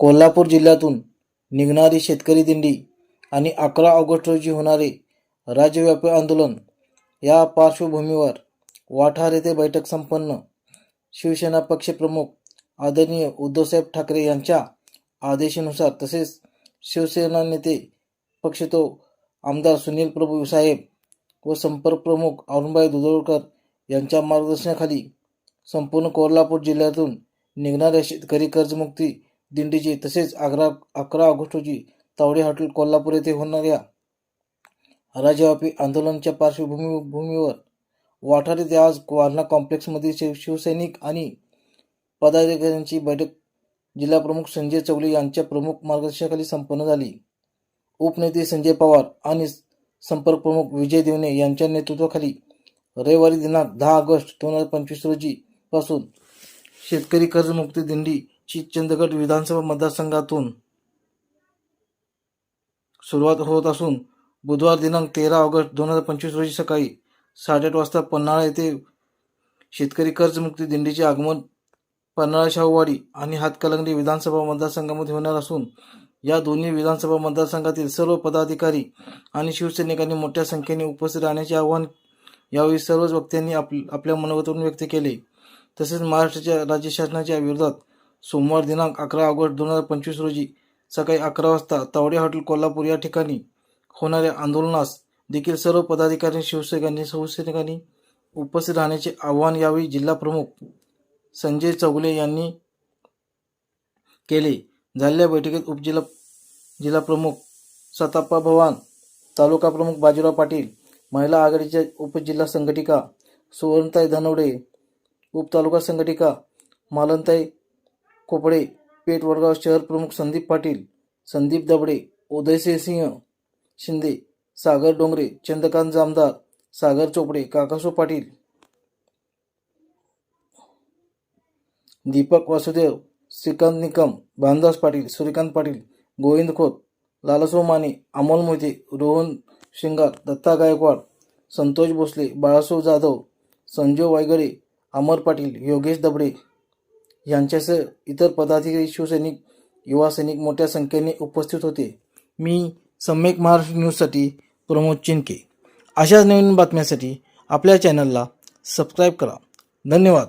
कोल्हापूर जिल्ह्यातून निघणारी शेतकरी दिंडी आणि अकरा ऑगस्ट रोजी होणारे राज्यव्यापी आंदोलन या पार्श्वभूमीवर वाठार येथे बैठक संपन्न. शिवसेना पक्षप्रमुख आदरणीय उद्धवसाहेब ठाकरे यांच्या आदेशानुसार तसेच शिवसेना नेते पक्षतो आमदार सुनील प्रभू साहेब व संपर्क प्रमुख अरुणभाई दुधोळकर यांच्या मार्गदर्शनाखाली संपूर्ण कोल्हापूर जिल्ह्यातून निघणाऱ्या शेतकरी कर्जमुक्ती दिंडीची तसेच अकरा अकरा ऑगस्ट रोजी तावडे हॉटेल कोल्हापूर येथे होणाऱ्या राज्यव्यापी आंदोलनाच्या पार्श्वभूमी भूमीवर वाठार येथे आज वारणा कॉम्प्लेक्समधील शिव शिवसैनिक आणि पदाधिकाऱ्यांची बैठक. जिल्हाप्रमुख संजय चवले यांच्या प्रमुख मार्गदर्शनाखाली संपन्न झाली. उपनेते संजय पवार आणि संपर्क प्रमुख विजय देवणे यांच्या नेतृत्वाखाली रविवारी दिनांक दहा ऑगस्ट दोन हजार पंचवीस रोजी पासून शेतकरी कर्जमुक्ती दिंडी ची चंदगड विधानसभा मतदारसंघातून सुरुवात होत असून बुधवार दिनांक तेरा ऑगस्ट दोन हजार पंचवीस रोजी सकाळी साडेआठ वाजता पन्हाळा येथे शेतकरी कर्जमुक्ती दिंडीचे आगमन पन्हाळा शाहूवाडी आणि हातकलंगडी विधानसभा मतदारसंघामध्ये होणार असून या दोन्ही विधानसभा मतदारसंघातील सर्व पदाधिकारी आणि शिवसैनिकांनी मोठ्या संख्येने उपस्थित राहण्याचे आवाहन यावेळी सर्वच वक्त्यांनी आप आपल्या मनोगतून व्यक्त केले. तसेच महाराष्ट्राच्या राज्य शासनाच्या विरोधात सोमवार दिनांक अकरा ऑगस्ट दोन हजार पंचवीस रोजी सकाळी अकरा वाजता तावडे हॉटेल कोल्हापूर या ठिकाणी होणाऱ्या आंदोलनास देखील सर्व पदाधिकारी शिवसैनिकांनी शिवसैनिकांनी उपस्थित राहण्याचे आवाहन यावेळी जिल्हा प्रमुख संजय चौगले यांनी केले. झालेल्या बैठकीत उपजिल्हा जिल्हा प्रमुख सताप्पा भवान तालुका प्रमुख बाजीराव पाटील महिला आघाडीच्या उपजिल्हा संघटिका सुवर्णताई धनवडे उपतालुका संघटिका मालनताई कोपडे पेठ वडगाव शहर प्रमुख संदीप पाटील संदीप दबडे उदयसिंह सिंह शिंदे सागर डोंगरे चंद्रकांत जामदार सागर चोपडे काकासो पाटील. दीपक वासुदेव श्रीकांत निकम भानदास पाटील सूर्यकांत पाटील गोविंद खोत लालसो माने अमोल मोहिते रोहन शिंगार दत्ता गायकवाड संतोष भोसले बाळासाहेब जाधव संजय वायगडे अमर पाटील योगेश दबडे यांच्यासह इतर पदाधिकारी शिवसैनिक युवा सैनिक मोठ्या संख्येने उपस्थित होते. मी सम्यक महाराष्ट्र न्यूजसाठी प्रमोद चिनके अशाच नवीन बातम्यांसाठी आपल्या चॅनलला सबस्क्राईब करा. धन्यवाद.